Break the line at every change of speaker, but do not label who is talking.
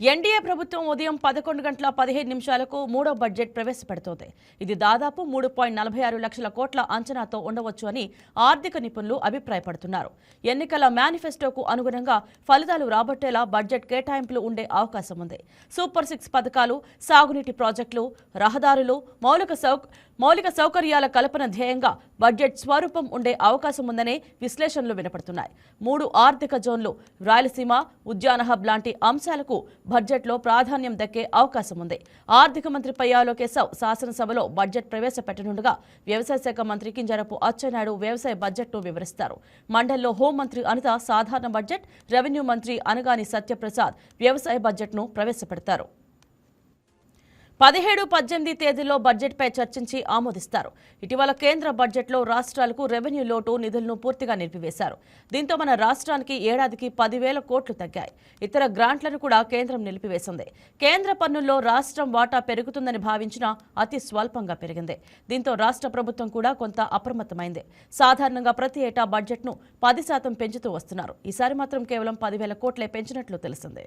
NDA ప్రభుత్వం ఉదయం పదకొండు గంటల పదిహేను నిమిషాలకు మూడో బడ్జెట్ ప్రవేశపెడుతోంది. ఇది దాదాపు మూడు పాయింట్ నలభై ఆరు లక్షల కోట్ల అంచనాతో ఉండవచ్చు అని ఆర్థిక నిపుణులు అభిప్రాయపడుతున్నారు. ఎన్నికల మేనిఫెస్టోకు అనుగుణంగా ఫలితాలు రాబట్టేలా బడ్జెట్ కేటాయింపులు ఉండే అవకాశం ఉంది. సూపర్ సిక్స్ పథకాలు సాగునీటి ప్రాజెక్టులు రహదారులు మౌలిక సౌక మౌలిక సౌకర్యాల కల్పన ధ్యేయంగా బడ్జెట్ స్వరూపం ఉండే అవకాశం ఉందనే విశ్లేషణలు వినపడుతున్నాయి. మూడు ఆర్థిక జోన్లు రాయలసీమ ఉద్యాన హబ్ లాంటి అంశాలకు బడ్జెట్లో ప్రాధాన్యం దక్కే అవకాశం ఉంది. ఆర్థిక మంత్రి పయ్యాలో కేశవ్ శాసనసభలో బడ్జెట్ ప్రవేశపెట్టనుండగా వ్యవసాయ శాఖ మంత్రి కింజరపు అచ్చెన్నాయుడు వ్యవసాయ బడ్జెట్ను వివరిస్తారు. మండల్లో హోంమంత్రి అనిత సాధారణ బడ్జెట్ రెవెన్యూ మంత్రి అనగాని సత్యప్రసాద్ వ్యవసాయ బడ్జెట్ను ప్రవేశపెడతారు. పదిహేడు పద్దెనిమిది తేదీల్లో బడ్జెట్పై చర్చించి ఆమోదిస్తారు. ఇటీవల కేంద్ర బడ్జెట్లో రాష్ట్రాలకు రెవెన్యూ లోటు నిధులను పూర్తిగా నిలిపివేశారు. దీంతో మన రాష్ట్రానికి ఏడాదికి పదివేల కోట్లు తగ్గాయి. ఇతర గ్రాంట్లను కూడా కేంద్రం నిలిపివేసింది. కేంద్ర పన్నుల్లో రాష్ట్రం వాటా పెరుగుతుందని భావించిన అతి స్వల్పంగా పెరిగింది. దీంతో రాష్ట్ర ప్రభుత్వం కూడా కొంత అప్రమత్తమైంది. సాధారణంగా ప్రతి ఏటా బడ్జెట్ను పది శాతం పెంచుతూ వస్తున్నారు. ఈసారి మాత్రం కేవలం పదివేల కోట్లే పెంచినట్లు తెలిసిందే.